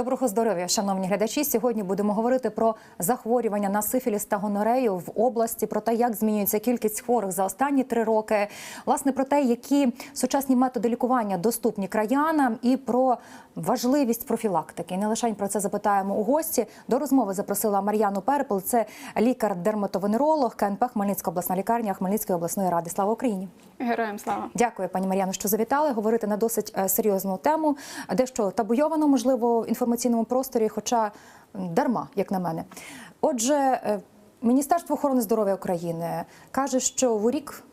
Доброго здоров'я, шановні глядачі. Сьогодні будемо говорити про захворювання на сифіліс та гонорею в області, про те, як змінюється кількість хворих за останні три роки, власне про те, які сучасні методи лікування доступні краянам, і про важливість профілактики. Не лише про це запитаємо у гості. До розмови запросила Мар'яну Перепел. Це лікар-дерматовенеролог КНП Хмельницька обласна лікарня Хмельницької обласної ради. Слава Україні! Героям слава. Дякую, пані Мар'яно, що завітали. Говорити на досить е, серйозну тему, дещо табуйовано, можливо, в інформаційному просторі, хоча дарма, як на мене. Отже, е, Міністерство охорони здоров'я України каже, що в рік.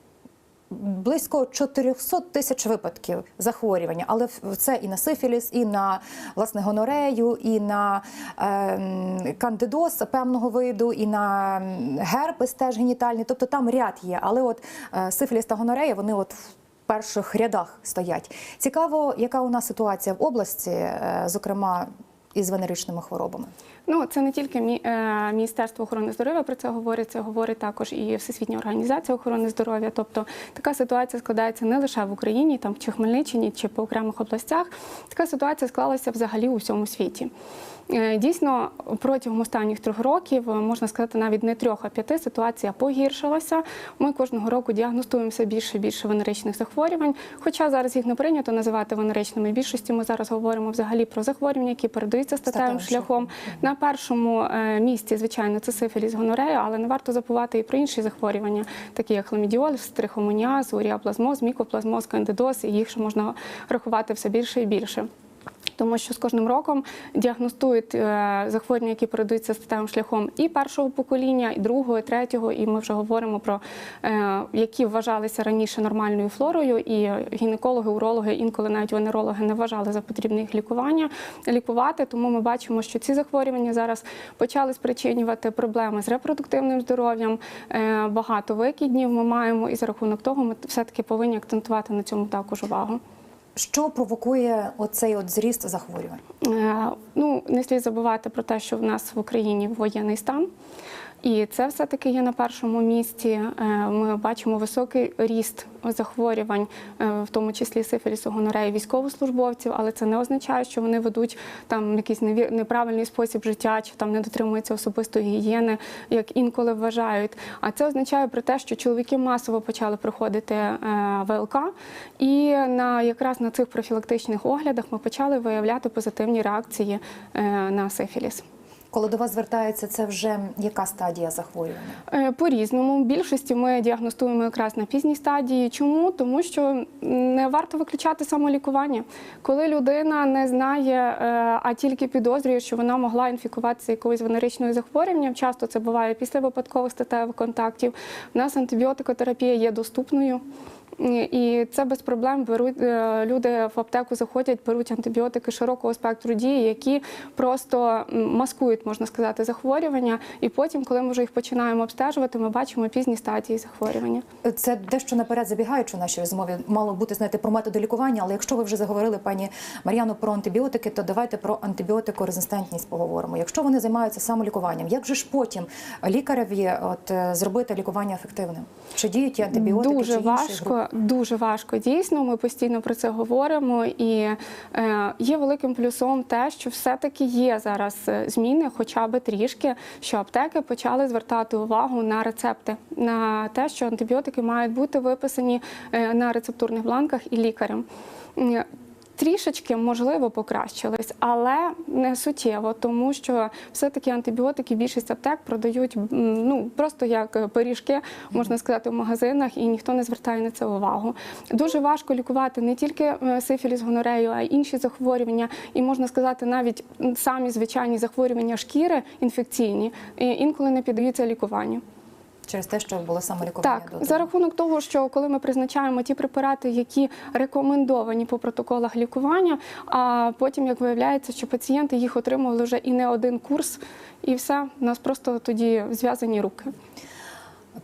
Близько 400 тисяч випадків захворювання, але це і на сифіліс, і на власне гонорею, і на е, кандидоз певного виду, і на м, герпес теж генітальний. Тобто там ряд є. Але от е, сифіліс та гонорея вони от в перших рядах стоять. Цікаво, яка у нас ситуація в області, е, зокрема із венеричними хворобами. Ну це не тільки Мі- е, Міністерство охорони здоров'я про це говорить, це говорить також і Всесвітня організація охорони здоров'я. Тобто така ситуація складається не лише в Україні, там чи Хмельниччині, чи по окремих областях. Така ситуація склалася взагалі у всьому світі. Е, Дійсно, протягом останніх трьох років, е, можна сказати, навіть не трьох, а п'яти ситуація погіршилася. Ми кожного року діагностуємо все більше і більше венеричних захворювань. Хоча зараз їх не прийнято називати венеричними. Більшості ми зараз говоримо взагалі про захворювання, які передаються Статевим шляхом. На першому е, місці, звичайно, це сифіліс гонорея, але не варто забувати і про інші захворювання, такі як хламідіоз, стрихомоніаз, уріаплазмоз, мікоплазмоз, кандидоз, і їх ще можна рахувати все більше і більше. Тому що з кожним роком діагностують е, захворювання, які передаються статевим шляхом і першого покоління, і другого, і третього. І ми вже говоримо про е, які вважалися раніше нормальною флорою, і гінекологи, урологи, інколи навіть венерологи не вважали за потрібне їх лікування лікувати. Тому ми бачимо, що ці захворювання зараз почали спричинювати проблеми з репродуктивним здоров'ям. Е, Багато викиднів ми маємо, і за рахунок того ми все таки повинні акцентувати на цьому також увагу. Що провокує оцей от зріст захворювань? Е, Ну, не слід забувати про те, що в нас в Україні воєнний стан. І це все-таки є на першому місці. Е, Ми бачимо високий ріст захворювань, е, в тому числі сифілісу, гонореї військовослужбовців, але це не означає, що вони ведуть там якийсь неправильний спосіб життя чи там не дотримуються особистої гігієни, як інколи вважають. А це означає про те, що чоловіки масово почали проходити е, ВЛК, і на якраз на цих профілактичних оглядах ми почали виявляти позитивні реакції на сифіліс. Коли до вас звертається, це вже яка стадія захворювання? Е, По-різному. Більшості ми діагностуємо якраз на пізній стадії. Чому? Тому що не варто виключати самолікування. Коли людина не знає, е, а тільки підозрює, що вона могла інфікуватися якоюсь венеричною захворюванням, часто це буває після випадкових статевих контактів. У нас антибіотикотерапія є доступною. І це без проблем беруть е, люди в аптеку заходять, беруть антибіотики широкого спектру дії, які просто маскують, можна сказати, захворювання. І потім, коли ми вже їх починаємо обстежувати, ми бачимо пізні стадії захворювання. Це дещо наперед забігаючи в нашій розмові. Мало бути знаєте про методи лікування, але якщо ви вже заговорили, пані Мар'яно, про антибіотики, то давайте про антибіотикорезистентність поговоримо. Якщо вони займаються самолікуванням, як же ж потім лікареві от е, зробити лікування ефективним? Чи діють ті антибіотики? дуже чи інші важко, групи? Дуже важко. Дійсно, ми постійно про це говоримо. І е, є великим плюсом те, що все-таки є зараз е, зміни, хоча би трішки, що аптеки почали звертати увагу на рецепти, на те, що антибіотики мають бути виписані е, на рецептурних бланках і лікарем. Трішечки можливо покращились, але не суттєво, тому що все-таки антибіотики більшість аптек продають ну просто як е, пиріжки, можна сказати, в магазинах, і ніхто не звертає на це увагу. Дуже важко лікувати не тільки е, сифіліс, гонорею, а й інші захворювання, і можна сказати, навіть самі звичайні захворювання шкіри інфекційні інколи не піддаються лікуванню. Через те, що було самолікування Так, до за рахунок того, що коли ми призначаємо ті препарати, які рекомендовані по протоколах лікування, а потім як виявляється, що пацієнти їх отримували вже і не один курс, і все, у нас просто тоді зв'язані руки.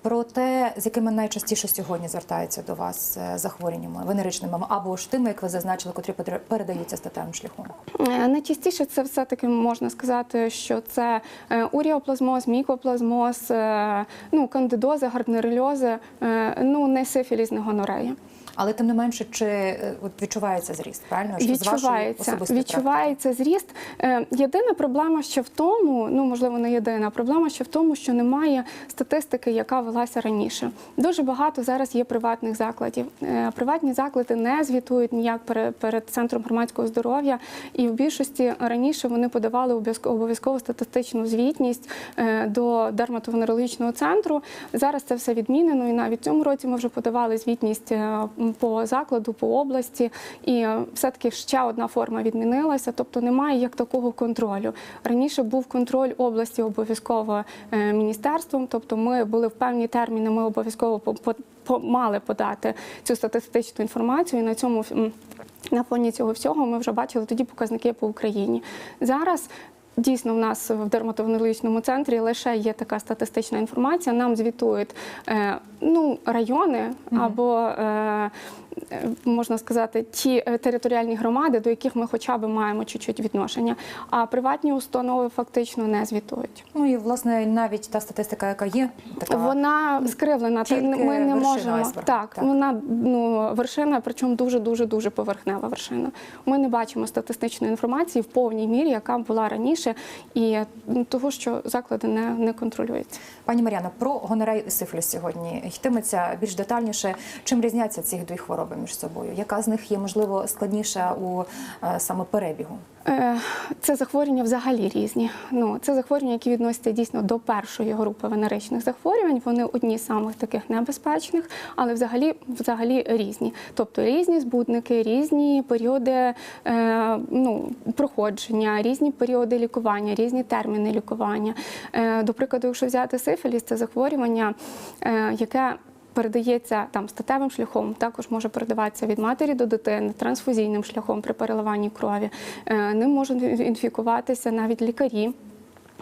Про те, з якими найчастіше сьогодні звертаються до вас е, захворюваннями венеричними або ж тими, як ви зазначили, котрі передаються статевим шляхом. Е, Найчастіше це все-таки можна сказати, що це е, уріоплазмоз, мікоплазмоз, ну, кандидози, гарднерильози, е, ну, не сифіліз, не гонорея. Але тим не менше, чи е, от відчувається зріст? Правильно Що з Відчувається, особистої відчувається зріст. Е, Єдина проблема ще в тому, ну можливо, не єдина проблема ще в тому, що немає статистики, яка велася раніше. Дуже багато зараз є приватних закладів. Е, Приватні заклади не звітують ніяк перед, перед центром громадського здоров'я, і в більшості раніше вони подавали обов'язко- обов'язкову статистичну звітність до дерматовенерологічного центру. Зараз це все відмінено, і навіть цьому році ми вже подавали звітність по закладу, по області, і е, все-таки ще одна форма відмінилася, тобто немає як такого контролю. Раніше був контроль області обов'язково е, міністерством, тобто ми були в певні терміни, ми обов'язково мали подати цю статистичну інформацію. І на цьому на фоні цього всього ми вже бачили тоді показники по Україні. Зараз. Дійсно, в нас в дерматовенерологічному центрі лише є така статистична інформація. Нам звітують е, ну, райони або е, можна сказати, ті е, територіальні громади, до яких ми хоча б маємо чуть-чуть відношення. А приватні установи фактично не звітують. Ну і власне навіть та статистика, яка є, така Вона скривлена. Та тільки ми не можемо айсберга. так, Так. Вона ну вершина, причому дуже дуже дуже поверхнева вершина. Ми не бачимо статистичної інформації в повній мірі, яка була раніше, і того, що заклади не, не контролюються. Пані Мар'яно, про гонорею і сифіліс сьогодні йтиметься більш детальніше. Чим різняться ці дві хвороби між собою? Яка з них є можливо складніша у е, саме перебігу? Е, Це захворювання взагалі різні. Ну це захворювання, які відносяться дійсно до першої групи венеричних захворювань. Вони одні з самих таких небезпечних, але взагалі взагалі різні. Тобто різні збудники, різні періоди е, ну, проходження, різні періоди лікування, різні терміни лікування. Е, До прикладу, якщо взяти сифіліс, це захворювання, е, яке передається там статевим шляхом, також може передаватися від матері до дитини, трансфузійним шляхом при переливанні крові. Е, Ним можуть інфікуватися навіть лікарі.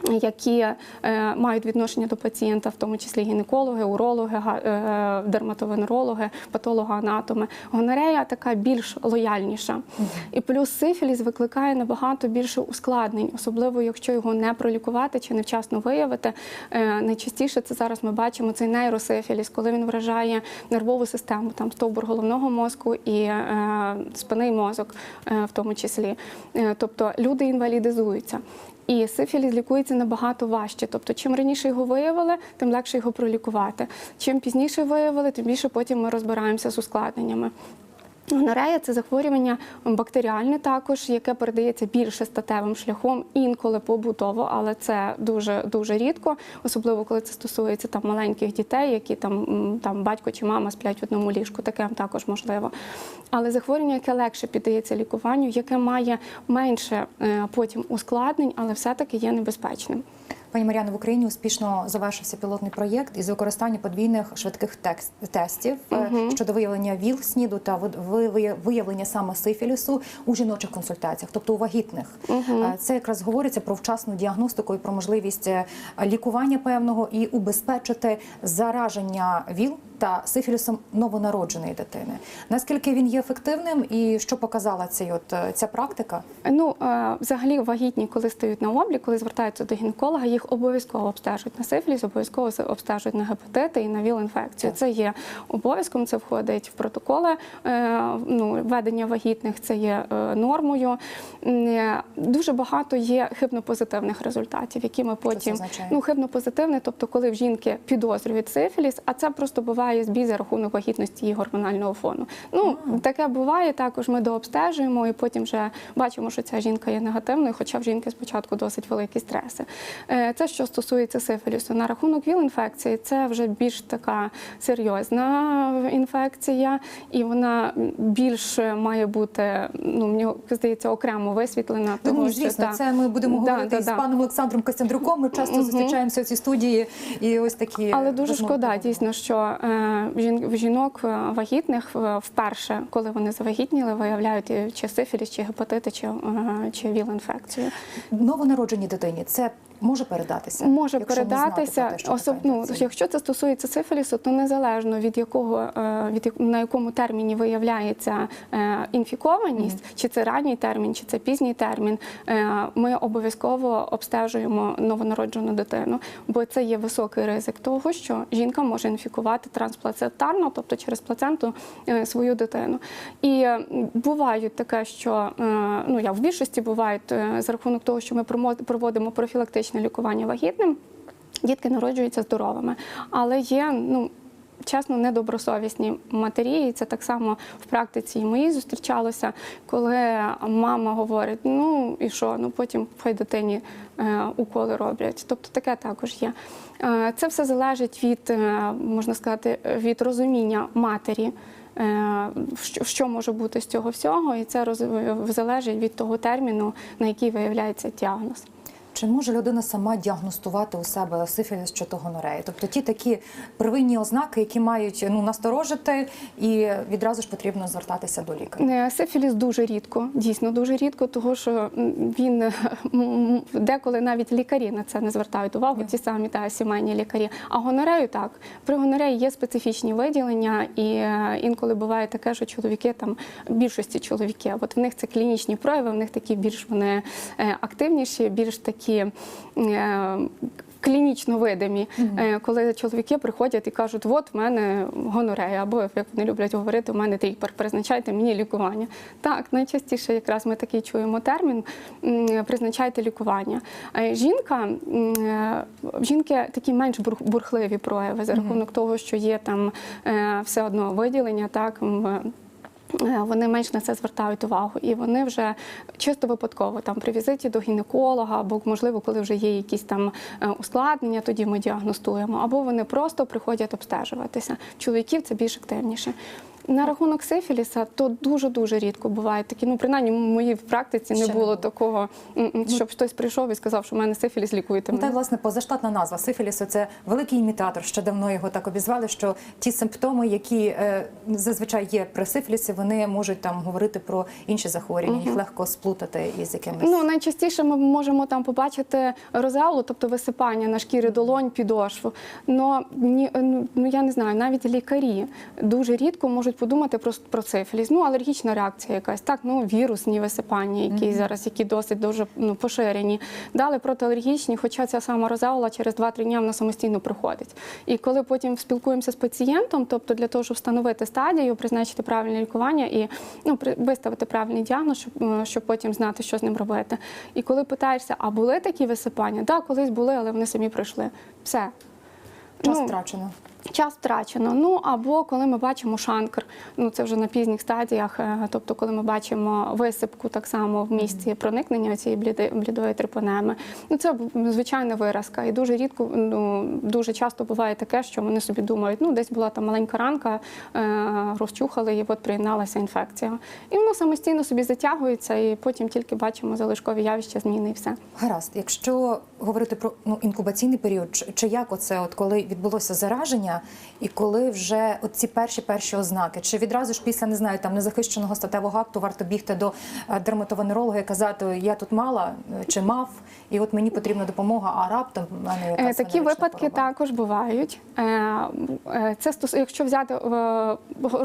Які е, мають відношення до пацієнта, в тому числі гінекологи, урологи, е, дерматовенерологи, патологоанатоми. Гонорея така більш лояльніша. І плюс сифіліс викликає набагато більше ускладнень, особливо якщо його не пролікувати чи невчасно виявити. Е, найчастіше це зараз ми бачимо цей нейросифіліс, коли він вражає нервову систему, там стовбур головного мозку і спинний мозок, в тому числі. Тобто люди інвалідизуються. І сифіліс лікується набагато важче. Тобто, чим раніше його виявили, тим легше його пролікувати. Чим пізніше виявили, тим більше потім ми розбираємося з ускладненнями. Гонорея це захворювання бактеріальне також, яке передається більше статевим шляхом, інколи побутово, але це дуже дуже рідко, особливо коли це стосується там маленьких дітей, які там, там батько чи мама сплять в одному ліжку. Таке також можливо. Але захворювання, яке легше піддається лікуванню, яке має менше е, потім ускладнень, але все-таки є небезпечним. Пані Мар'яно, в Україні успішно завершився пілотний проєкт із використання подвійних швидких текст- тестів угу. щодо виявлення ВІЛ, СНІДу та ви- ви- виявлення саме сифілісу у жіночих консультаціях, тобто у вагітних. Угу. Це якраз говориться про вчасну діагностику і про можливість е, лікування певного і убезпечити зараження ВІЛ та сифілісом новонародженої дитини. Наскільки він є ефективним і що показала цей от е, ця практика? Ну, е, взагалі, вагітні, коли стають на облік, коли звертаються до гінеколога, їх обов'язково обстежують на сифіліс, обов'язково обстежують на гепатити і на ВІЛ-інфекцію. Це є обов'язком, це входить в протоколи е, ну, ведення вагітних, це є нормою. Дуже багато є хибнопозитивних результатів, які ми потім ну хибнопозитивне, тобто коли в жінки підозрюють сифіліс, а це просто буває збій за рахунок вагітності і гормонального фону. Ну таке буває. Також ми дообстежуємо і потім вже бачимо, що ця жінка є негативною, хоча в жінки спочатку досить великі стреси. Е, Це що стосується сифілісу. На рахунок ВІЛ-інфекції, це вже більш така серйозна інфекція, і вона більш має бути, ну мені здається, окремо висвітлена. Ну, того, звісно, що, це ми будемо Да, говорити да, з да. паном Олександром Костяндруком. Ми часто зустрічаємося в цій студії, і ось такі Але дуже шкода дійсно, що е, в жінок е, вагітних е, вперше, коли вони завагітніли, виявляють чи сифіліс, чи гепатити, чи, е, чи ВІЛ-інфекцію. новонародженій дитині це може передатися? Може якщо передатися, те, що особ... ну, якщо це стосується сифілісу, то незалежно від якого е, від на якому терміні виявляється е, інфікованість, чи це ранній термін, чи це пізній термін, е, ми обов'язково обстежуємо новонароджену дитину, бо це є високий ризик того, що жінка може інфікувати трансплацентарно, тобто через плаценту свою дитину. І бувають таке, що ну я в більшості бувають е, за рахунок того, що ми проводимо профілактичне лікування вагітним. Дітки народжуються здоровими, але є ну. Чесно, недобросовісні матері, і це так само в практиці і моїй зустрічалося, коли мама говорить: ну і що, ну потім хай дитині е, уколи роблять. Тобто таке також є. Е, це все залежить від, е, можна сказати, від розуміння матері. Що, може бути з цього всього, і це залежить від того терміну, на який виявляється діагноз. Чи може людина сама діагностувати у себе сифіліс чи гонорею? Тобто ті такі первинні ознаки, які мають ну насторожити, і відразу ж потрібно звертатися до лікаря. Е, Сифіліс дуже рідко, дійсно дуже рідко, тому що він е, деколи навіть лікарі на це не звертають увагу, ті самі та сімейні лікарі. А гонорею так. При гонореї є специфічні виділення, і е, інколи буває таке, що чоловіки там більшості чоловіки, от в них це клінічні прояви, в них такі більш вони е, активніші, більш такі. Е, Клінічно видимі, Е, коли чоловіки приходять і кажуть, от в мене гонорея, або як вони люблять говорити, у мене тріпер, призначайте мені лікування. Так, найчастіше якраз ми такий чуємо термін призначайте лікування. Е, Жінка, жінки такі менш бурхливі прояви за рахунок того, що є там все одно виділення, так. Е, вони менш на це звертають увагу, і вони вже чисто випадково там при візиті до гінеколога, або можливо, коли вже є якісь там е, ускладнення, тоді ми діагностуємо, або вони просто приходять обстежуватися. Чоловіків це більш активніше. На рахунок сифіліса, то дуже дуже рідко бувають такі. Ну принаймні в моїй практиці не Ще було такого, м, щоб хтось прийшов і сказав, що в мене сифіліс лікуєте Ну, та власне позаштатна назва сифілісу це великий імітатор. Ще давно його так обізвали, що ті симптоми, які е, зазвичай є при сифілісі, вони можуть там говорити про інші захворювання, їх легко сплутати із якимись. Ну найчастіше ми можемо там побачити розеолу, тобто висипання на шкірі долонь, підошву. Но ні, ну ну, я не знаю, навіть лікарі дуже рідко можуть подумати про, про сифіліс. Ну алергічна реакція якась, так ну вірусні висипання, які зараз які досить дуже ну, поширені. Дали протиалергічні, хоча ця сама розеола через 2-3 дні вона самостійно приходить. І коли потім спілкуємося з пацієнтом, тобто для того, щоб встановити стадію, призначити правильне лікування і ну, виставити правильний діагноз, щоб, щоб потім знати, що з ним робити. І коли питаєшся, а були такі висипання? Так, колись були, але вони самі прийшли. Все. Час Ну, втрачено. Час втрачено. Ну або коли ми бачимо шанкр, ну це вже на пізніх стадіях, е, тобто коли ми бачимо висипку так само в місці проникнення цієї бліди- блідої трипонеми. Ну це звичайна виразка. І дуже рідко, ну дуже часто буває таке, що вони собі думають, ну десь була там маленька ранка, е, розчухали і от приєдналася інфекція. І воно самостійно собі затягується, і потім тільки бачимо залишкові явища, зміни і все. Гаразд, якщо говорити про ну інкубаційний період, чи, чи як оце, от коли відбулося зараження, і коли вже ці перші перші ознаки, чи відразу ж після не знаю там незахищеного статевого акту варто бігти до е, дерматовенеролога і казати, я тут мала е, чи мав, і от мені потрібна допомога, а раптом в мене Е, якась Такі випадки хвороба. також бувають. Е, е, Це стос... якщо взяти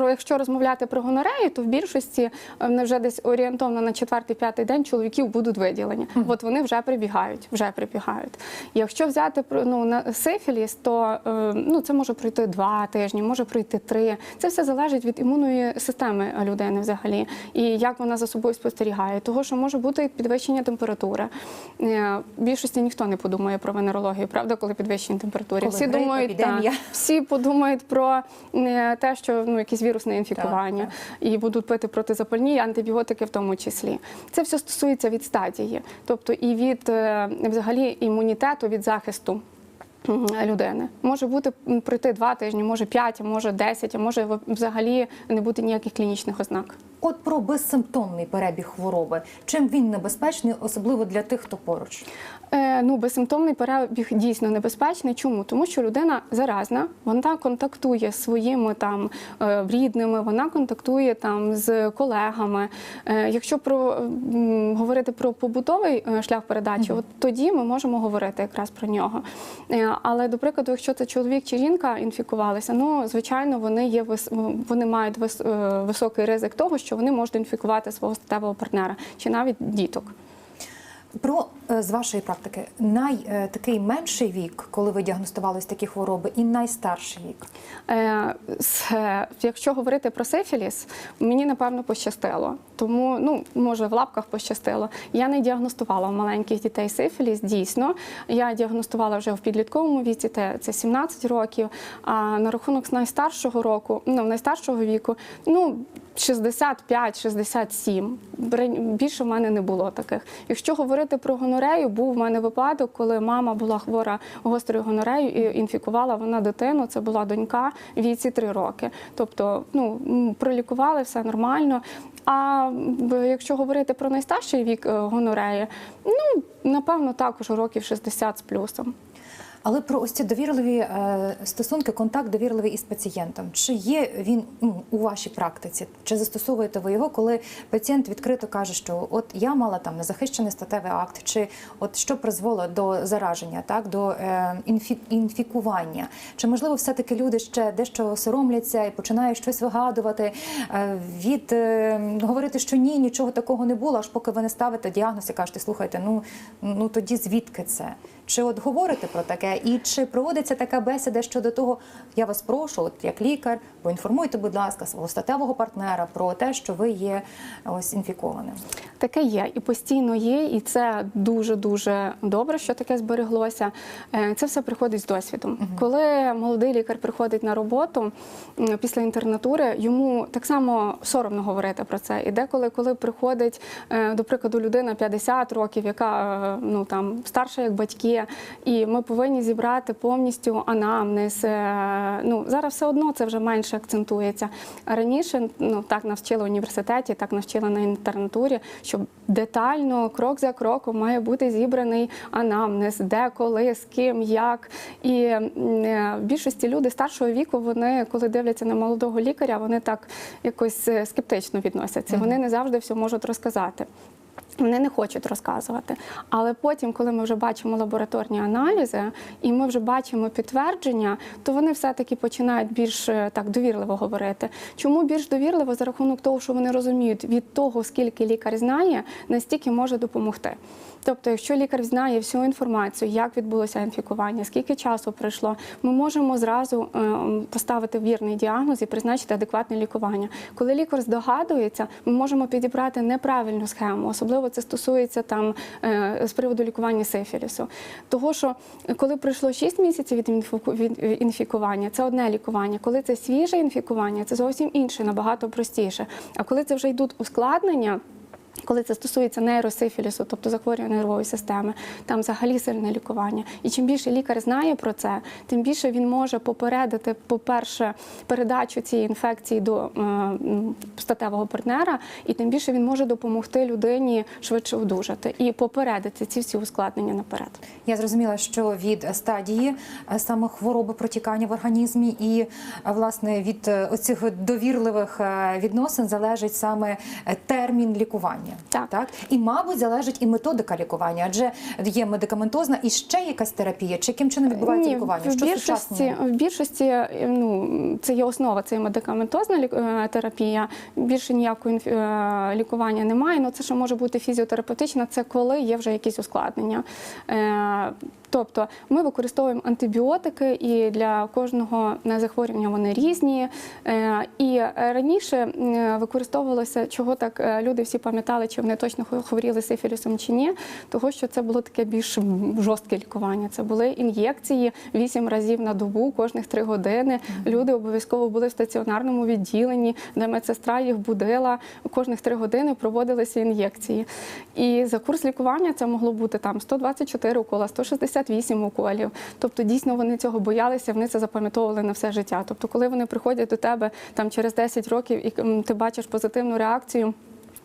якщо розмовляти про гонорею, то в більшості вони вже десь орієнтовно на четвертий-п'ятий день чоловіків будуть виділені. От вони вже прибігають, вже прибігають. Якщо взяти ну на сифіліс, то ну це може пройти два тижні, може пройти три. Це все залежить від імунної системи людини взагалі і як вона за собою спостерігає. Того, що може бути підвищення температури. Більшості ніхто не подумає про венерологію, правда, коли підвищені температури. Коли всі грип, думають, всі подумають про е, те, що ну якісь вірусне інфікування, Так, і будуть пити протизапальні антибіотики, в тому числі. Це все стосується від стадії, тобто і від е, взагалі імунітету від захисту. Людини може бути пройти два тижні, може п'ять, може десять, а може взагалі не бути ніяких клінічних ознак. От про безсимптомний перебіг хвороби. Чим він небезпечний, особливо для тих, хто поруч? Е, ну, безсимптомний перебіг дійсно небезпечний. Чому? Тому що людина заразна, вона контактує з своїми там е, рідними, вона контактує там з колегами. Е, якщо про говорити про побутовий шлях передачі, от тоді ми можемо говорити якраз про нього. Але до прикладу, якщо це чоловік чи жінка інфікувалися, ну звичайно, вони є вони мають вис- високий ризик того, що вони можуть інфікувати свого статевого партнера чи навіть діток. Про е, з вашої практики най е, такий менший вік, коли ви діагностували ось такі хвороби, і найстарший вік. Е, е, якщо говорити про сифіліс, мені напевно пощастило. Тому, ну може, в лапках пощастило. Я не діагностувала у маленьких дітей сифіліс, дійсно. Я діагностувала вже в підлітковому віці, це 17 років. А на рахунок з найстаршого року, ну найстаршого віку, ну. 65-67. Бре- Більше в мене не було таких. Якщо говорити про гонорею, був в мене випадок, коли мама була хвора гострою гонорею і інфікувала вона дитину. Це була донька віці 3 роки. Тобто, ну пролікували все нормально. А якщо говорити про найстарший вік е, гонореї, ну напевно також років 60 з плюсом. Але про ось ці довірливі е, стосунки, контакт довірливий із пацієнтом. Чи є він ну, у вашій практиці? Чи застосовуєте ви його, коли пацієнт відкрито каже, що от я мала там незахищений статевий акт, чи от що призвело до зараження, так до е, інфі, інфікування? Чи можливо все-таки люди ще дещо соромляться і починають щось вигадувати е, від говорити, що ні, нічого такого не було, аж поки ви не ставите діагноз і кажете, слухайте, ну ну тоді звідки це? Чи от говорите про таке, і чи проводиться така бесіда щодо того, я вас прошу, от як лікар, поінформуйте, будь ласка, свого статевого партнера про те, що ви є ось інфікованим. Таке є і постійно є, і це дуже дуже добре, що таке збереглося. Е, Це все приходить з досвідом. Коли молодий лікар приходить на роботу після інтернатури, йому так само соромно говорити про це. І деколи, коли приходить, е, до прикладу, людина 50 років, яка е, ну там старша як батьки, і ми повинні зібрати повністю анамнез. е, Ну зараз все одно це вже менше акцентується. А раніше ну так навчили в університеті, так навчили на інтернатурі, що детально, крок за кроком, має бути зібраний анамнез, де, коли, з ким, як. І е, в більшості люди старшого віку, вони, коли дивляться на молодого лікаря, вони так якось е, скептично відносяться. Вони не завжди все можуть розказати. Вони не хочуть розказувати. Але потім, коли ми вже бачимо лабораторні аналізи і ми вже бачимо підтвердження, то вони все-таки починають більш е, так довірливо говорити. Чому більш довірливо? За рахунок того, що вони розуміють від того, скільки лікар знає, настільки може допомогти. Тобто, якщо лікар знає всю інформацію, як відбулося інфікування, скільки часу пройшло, ми можемо зразу е, поставити вірний діагноз і призначити адекватне лікування. Коли лікар здогадується, ми можемо підібрати неправильну схему, особливо це стосується там е, з приводу лікування сифілісу. Того, що коли пройшло 6 місяців від інфікування, це одне лікування. Коли це свіже інфікування, це зовсім інше, набагато простіше. А коли це вже йдуть ускладнення. Коли це стосується нейросифілісу, тобто захворювання нервової системи, там взагалі сильне лікування. І чим більше лікар знає про це, тим більше він може попередити, по-перше, передачу цієї інфекції до е, статевого партнера, і тим більше він може допомогти людині швидше одужати і попередити ці всі ускладнення наперед. Я зрозуміла, що від стадії е, саме хвороби протікання в організмі і е, власне від е, оцих довірливих відносин залежить саме термін лікування. Так. так І, мабуть, залежить і методика лікування, адже є медикаментозна і ще якась терапія. Чи яким чином відбувається Ні, лікування? В Що більшості, в більшості е, ну, це є основа, це є медикаментозна е, терапія. Більше ніякого е, лікування немає. Ну, це ще може бути фізіотерапевтична, це коли є вже якісь ускладнення. Тобто ми використовуємо антибіотики, і для кожного захворювання вони різні. Е, І раніше використовувалося, чого так е, люди всі пам'ятали, чи вони точно хворіли сифілісом чи ні, того що це було таке більш жорстке лікування. Це були ін'єкції вісім разів на добу, кожних три години. Люди обов'язково були в стаціонарному відділенні, де медсестра їх будила. Кожних три години проводилися ін'єкції. І за курс лікування це могло бути там 124 укола, 165 58 уколів. Тобто, дійсно вони цього боялися, вони це запам'ятовували на все життя. Тобто, коли вони приходять до тебе там через 10 років і ти бачиш позитивну реакцію.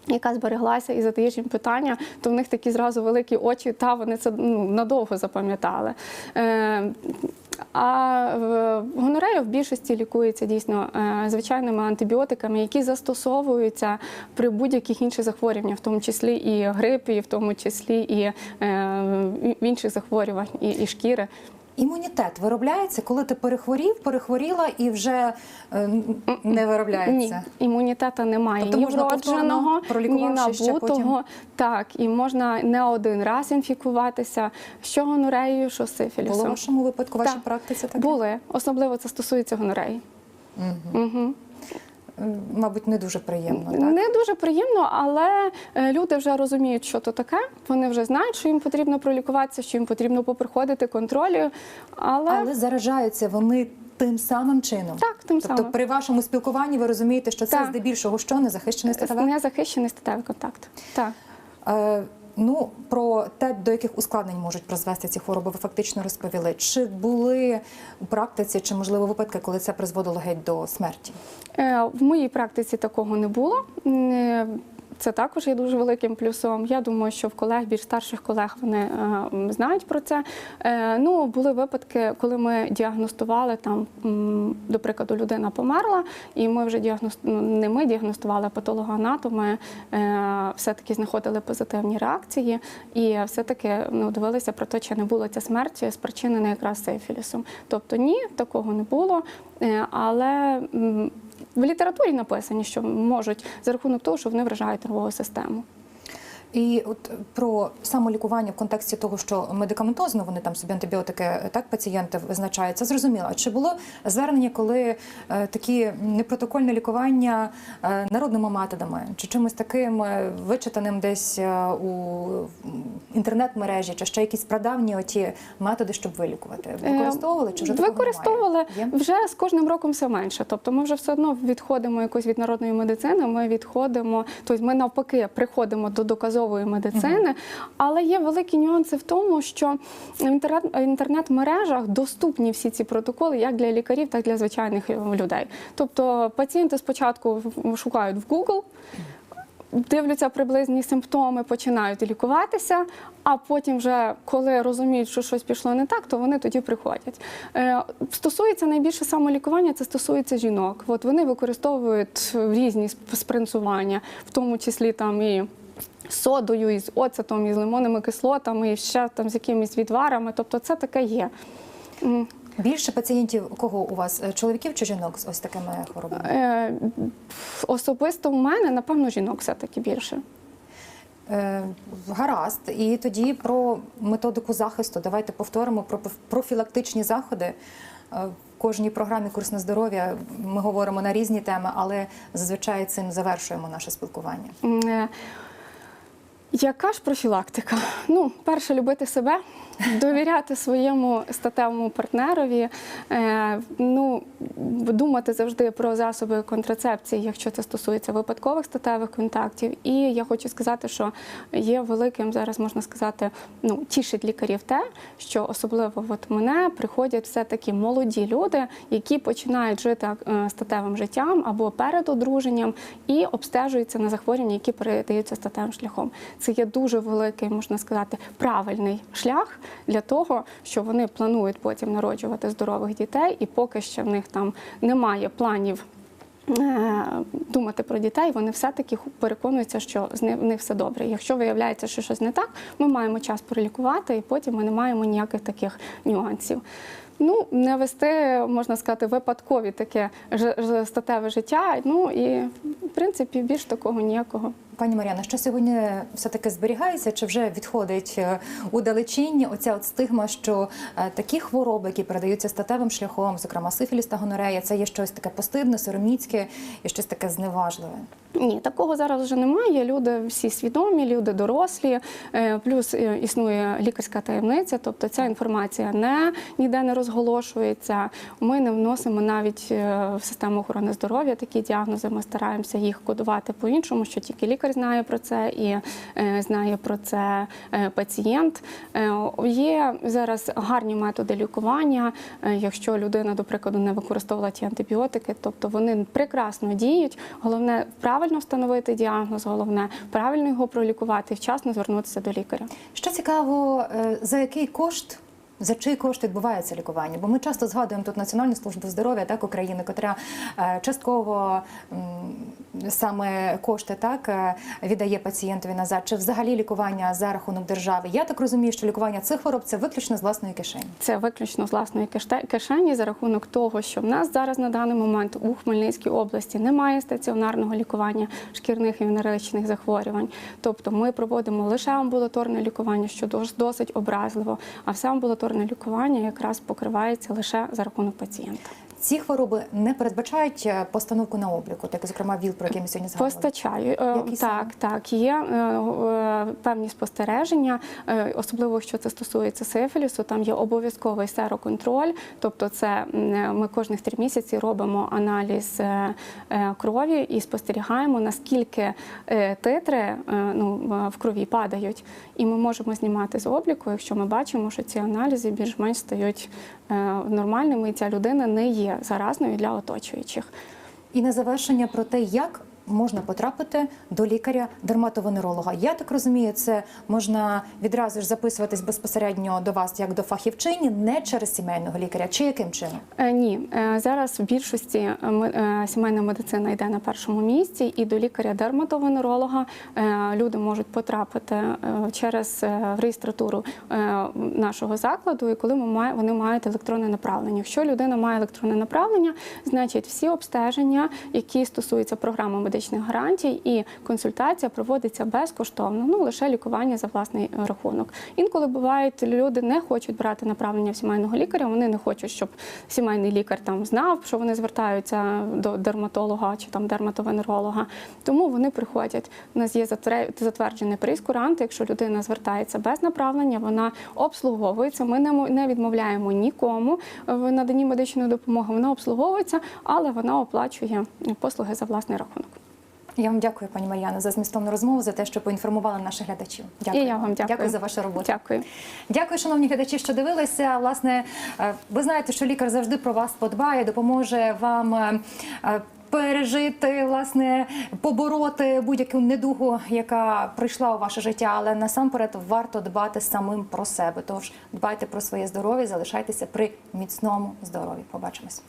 Яка збереглася і задаєш їм питання, то в них такі зразу великі очі, та вони це ну, надовго запам'ятали. Е, а гонорея в більшості лікується дійсно е, звичайними антибіотиками, які застосовуються при будь-яких інших захворюваннях, в тому числі і грипі, в тому числі і е, в інших захворювань, і, і шкіри. Імунітет виробляється, коли ти перехворів, перехворіла і вже е, не виробляється. Ні, імунітету немає Тобто ні вродженого, ні набутого. Так, і можна не один раз інфікуватися, що гонореєю, що сифілісом. Було в вашому випадку, в вашій Так. практиці таке? Були, особливо це стосується гонореї. Угу. М, Мабуть, не дуже приємно, так? Не дуже приємно, але е, люди вже розуміють, що то таке. Вони вже знають, що їм потрібно пролікуватися, що їм потрібно поприходити контролю. Але, Але заражаються вони тим самим чином. так, тим Тобто самим при вашому спілкуванні ви розумієте, що це Так. здебільшого що незахищений статеве? незахищений статевий контакт. Так. Е, ну, про те, до яких ускладнень можуть призвести ці хвороби, ви фактично розповіли. Чи були у практиці, чи можливо випадки, коли це призводило геть до смерті? Е, В моїй практиці такого не було. Це також є дуже великим плюсом. Я думаю, що в колег, більш старших колег, вони е, знають про це. Е, Ну, були випадки, коли ми діагностували там, до прикладу, людина померла, і ми вже діагност... ну, не ми діагностували, патологоанатоми е, все-таки знаходили позитивні реакції, і все-таки ну, дивилися про те, чи не було ця смерть спричинена якраз сифілісом. Тобто ні, такого не було. Але в літературі написані, що можуть за рахунок того, що вони вражають нервову систему. І от про самолікування в контексті того, що медикаментозно вони там собі антибіотики так пацієнти визначають, це зрозуміло. Чи було звернення, коли е, такі непротокольне лікування е, народними методами, чи чимось таким е, вичитаним десь е, у інтернет-мережі, чи ще якісь прадавні оті методи, щоб вилікувати? Використовували чи вже використовували вже з кожним роком все менше. Тобто ми вже все одно відходимо якось від народної медицини. Ми відходимо, тобто ми навпаки приходимо до доказової медицини, але є великі нюанси в тому, що в інтернет інтернет-мережах доступні всі ці протоколи як для лікарів, так і для звичайних людей. Тобто пацієнти спочатку шукають в Google. Дивляться приблизні симптоми, починають лікуватися, а потім, вже коли розуміють, що щось пішло не так, то вони тоді приходять. Е, стосується найбільше самолікування, це стосується жінок. От вони використовують різні сп- спринцування, в тому числі там і. Содою, і з оцетом, і з лимонними кислотами, і ще там з якимись відварами. Тобто це таке є. Більше пацієнтів кого у вас? Е, Чоловіків чи жінок з ось такими хворобами? Е, особисто у мене, напевно, жінок все-таки більше. Е, Гаразд, і тоді про методику захисту. Давайте повторимо про профілактичні заходи. В кожній програмі Курс на здоров'я ми говоримо на різні теми, але зазвичай цим завершуємо наше спілкування. Яка ж профілактика? Ну, перше, любити себе, довіряти своєму статевому партнерові, е, ну, думати завжди про засоби контрацепції, якщо це стосується випадкових статевих контактів. І я хочу сказати, що є великим зараз, можна сказати, ну, тішить лікарів те, що особливо от мене приходять все-таки молоді люди, які починають жити е, статевим життям або перед одруженням і обстежуються на захворювання, які передаються статевим шляхом. Це є дуже великий, можна сказати, правильний шлях для того, що вони планують потім народжувати здорових дітей, і поки ще в них там немає планів. е, Думати про дітей, вони все-таки переконуються, що з них в них все добре. Якщо виявляється, що щось не так, ми маємо час пролікувати, і потім ми не маємо ніяких таких нюансів. Ну, не вести, можна сказати, випадкові таке статеве життя. Ну і в принципі більш такого ніякого. Пані Мар'яна, що сьогодні все-таки зберігається, чи вже відходить е, у далечінь оця от стигма, що е, такі хвороби, які передаються статевим шляхом, зокрема сифіліс та гонорея, це є щось таке постидне, сороміцьке і щось таке зневажливе. Ні, такого зараз вже немає. Люди всі свідомі, люди дорослі. Е, Плюс існує лікарська таємниця, тобто ця інформація не ніде не розголошується. Ми не вносимо навіть в систему охорони здоров'я такі діагнози. Ми стараємося їх кодувати по-іншому, що тільки лікар лікар знає про це, і е, знає про це е, пацієнт. Е, Є зараз гарні методи лікування. Якщо людина, до прикладу, не використовувала ті антибіотики, тобто вони прекрасно діють. Головне правильно встановити діагноз, головне правильно його пролікувати вчасно звернутися до лікаря. Що цікаво, за який кошт? За чий кошт відбувається лікування? Бо ми часто згадуємо тут Національну службу здоров'я так України, котра е, частково саме кошти так е, віддає пацієнтові назад. Чи взагалі лікування за рахунок держави? Я так розумію, що лікування цих хвороб це виключно з власної кишені. Це виключно з власної кишені за рахунок того, що в нас зараз на даний момент у Хмельницькій області немає стаціонарного лікування шкірних і венеричних захворювань. Тобто ми проводимо лише амбулаторне лікування, що досить образливо, а все амбулаторне лікування якраз покривається лише за рахунок пацієнта. Ці хвороби не передбачають е, постановку на обліку, так зокрема ВІЛ, про який ми сьогодні згадували. Постачаю Е, саме? так, так. Є е, певні спостереження, особливо якщо це стосується сифілісу. Там є обов'язковий сероконтроль, тобто це ми кожних три місяці робимо аналіз крові і спостерігаємо наскільки титри ну, в- крові падають, і ми можемо знімати з обліку, якщо ми бачимо, що ці аналізи більш-менш стають нормальними, і ця людина не є заразною для оточуючих. І на завершення про те, як можна потрапити до лікаря-дерматовенеролога. Я так розумію, це можна відразу ж записуватись безпосередньо до вас як до фахівчині, не через сімейного лікаря, чи яким чином? Е, Ні, Е, зараз в більшості е, сімейна медицина йде на першому місці, і до лікаря-дерматовенеролога люди можуть потрапити через реєстратуру нашого закладу, і коли вони мають електронне направлення. Якщо людина має електронне направлення, значить всі обстеження, які стосуються програми медичних гарантій, і консультація проводиться безкоштовно, ну лише лікування за власний е, рахунок. Інколи бувають люди не хочуть брати направлення в сімейного лікаря, вони не хочуть, щоб сімейний лікар там знав, що вони звертаються до дерматолога чи там дерматовенеролога. Тому вони приходять. У нас є затверджений прейскурант. Якщо людина звертається без направлення, вона обслуговується. Ми не мо- не відмовляємо нікому в наданні медичної допомоги. Вона обслуговується, але вона оплачує послуги за власний рахунок. Я вам дякую, пані Мар'яно, за змістовну розмову, за те, що поінформували наших глядачів. Дякую. І я вам дякую. Дякую за вашу роботу. Дякую. Дякую, шановні глядачі, що дивилися. Власне, е, ви знаєте, що лікар завжди про вас подбає, допоможе вам. е, е, Пережити, власне, побороти будь-яку недугу, яка прийшла у ваше життя, але насамперед варто дбати самим про себе. Тож дбайте про своє здоров'я, залишайтеся при міцному здоров'ї. Побачимось.